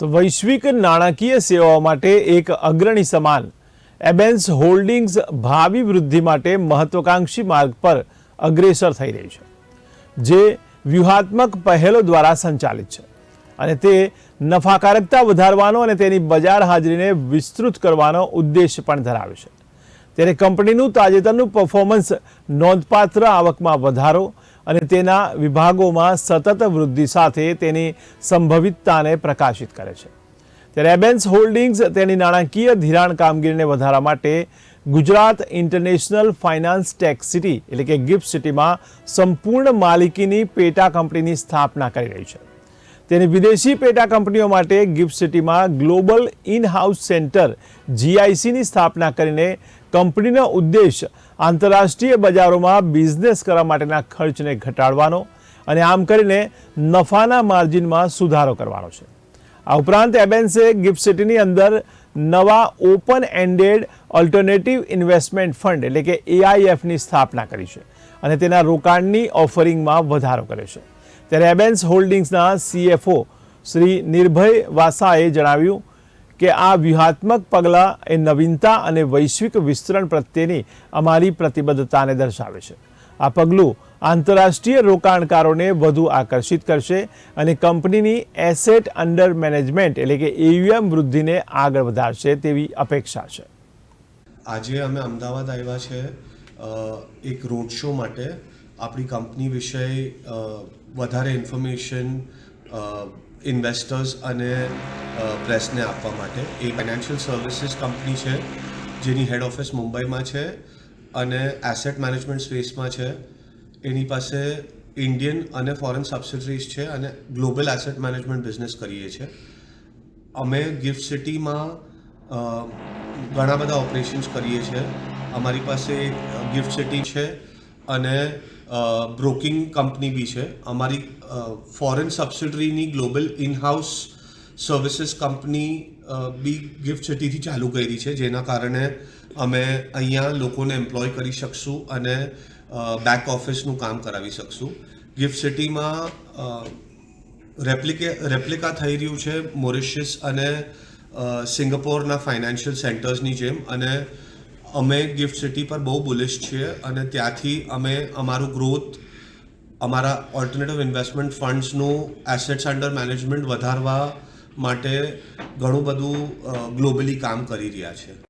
તો વૈશ્વિક નાણાકીય સેવાઓ માટે એક અગ્રણી સમાન. એબેન્સ હોલ્ડિંગ્સ ભાવિ વૃદ્ધિ માટે મહત્વકાંક્ષી માર્ગ પર અગ્રેસર થઈ રહી છે, જે વ્યૂહાત્મક પહેલો દ્વારા સંચાલિત છે અને તે નફાકારકતા વધારવાનો અને તેની બજાર હાજરીને વિસ્તૃત કરવાનો ઉદ્દેશ પણ ધરાવે છે. ત્યારે કંપનીનું તાજેતરનું પરફોર્મન્સ નોંધપાત્ર આવકમાં વધારો અને તેના વિભાગોમાં સતત વૃદ્ધિ સાથે તેની સંભવિતતાને પ્રકાશિત કરે છે. ત્યારે એબેન્સ હોલ્ડિંગ્સ તેની નાણાકીય ધિરાણ કામગીરીને વધારવા માટે Gujarat international finance tech city, એટલે કે ગિફ્ટ સિટીમાં સંપૂર્ણ માલિકીની પેટા કંપનીની સ્થાપના કરી રહી છે. તેની વિદેશી પેટા કંપનીઓ માટે ગિફ્ટ સિટીમાં ગ્લોબલ ઇન હાઉસ સેન્ટર જીઆઈસીની સ્થાપના કરીને કંપનીનો ઉદ્દેશ આંતરરાષ્ટ્રીય બજારોમાં બિઝનેસ કરવા માટેના ખર્ચને ઘટાડવાનો અને આમ કરીને નફાના માર્જિનમાં સુધારો કરવાનો છે. આ ઉપરાંત એબેન્સે ગિફ્ટ સિટીની અંદર નવા open ended alternative investment fund એટલે કે એઆઈએફની સ્થાપના કરી છે અને તેના રોકાણની ઓફરિંગમાં વધારો કર્યો છે. ત્યારે એબેન્સ હોલ્ડિંગ્સના સીએફઓ શ્રી નિર્ભય વાસાએ જણાવ્યું કે આ વ્યૂહાત્મક પગલાં એ નવીનતા અને વૈશ્વિક વિસ્તરણ પ્રત્યેની અમારી પ્રતિબદ્ધતાને દર્શાવે છે. આ પગલું આંતરરાષ્ટ્રીય રોકાણકારોને વધુ આકર્ષિત કરશે અને કંપનીની એસેટ અંડર મેનેજમેન્ટ એટલે કે એયુએમ વૃદ્ધિને આગળ વધારશે તેવી અપેક્ષા છે. આજે અમે અમદાવાદ આવ્યા છે એક રોડ શો માટે. આપણી કંપની વિશે વધારે ઇન્ફોર્મેશન ઇન્વેસ્ટર્સ અને પ્રેસને આપવા માટે. એ ફાઇનાન્શિયલ સર્વિસીસ કંપની છે, જેની હેડ ઓફિસ મુંબઈમાં છે અને એસેટ મેનેજમેન્ટ સ્પેસમાં છે. એની પાસે ઇન્ડિયન અને ફોરેન સબસિડરીઝ છે અને ગ્લોબલ એસેટ મેનેજમેન્ટ બિઝનેસ કરીએ છીએ. અમે ગિફ્ટ સિટીમાં ઘણા બધા ઓપરેશન્સ કરીએ છીએ. અમારી પાસે ગિફ્ટ સિટી છે અને બ્રોકિંગ કંપની બી છે. અમારી foreign સબસિડરીની global in house services company B gift સિટીથી ચાલુ કરી છે. જેના કારણે અમે અહીંયા લોકોને એમ્પ્લોય કરી શકશું અને બેક ઓફિસનું કામ કરાવી શકશું. ગિફ્ટ સિટીમાં રેપ્લિકે રેપ્લિકા થઈ રહ્યું છે મોરિશિયસ અને સિંગાપોરના ફાઇનાન્શિયલ સેન્ટર્સની જેમ. અને અમે ગિફ્ટ સિટી પર બહુ બુલિશ છીએ અને ત્યાંથી અમે અમારું ગ્રોથ અમારા ઓલ્ટરનેટિવ ઇન્વેસ્ટમેન્ટ ફંડ્સનું એસેટ્સ અંડર મેનેજમેન્ટ વધારવા માટે ઘણું બધું ગ્લોબલી કામ કરી રહ્યા છે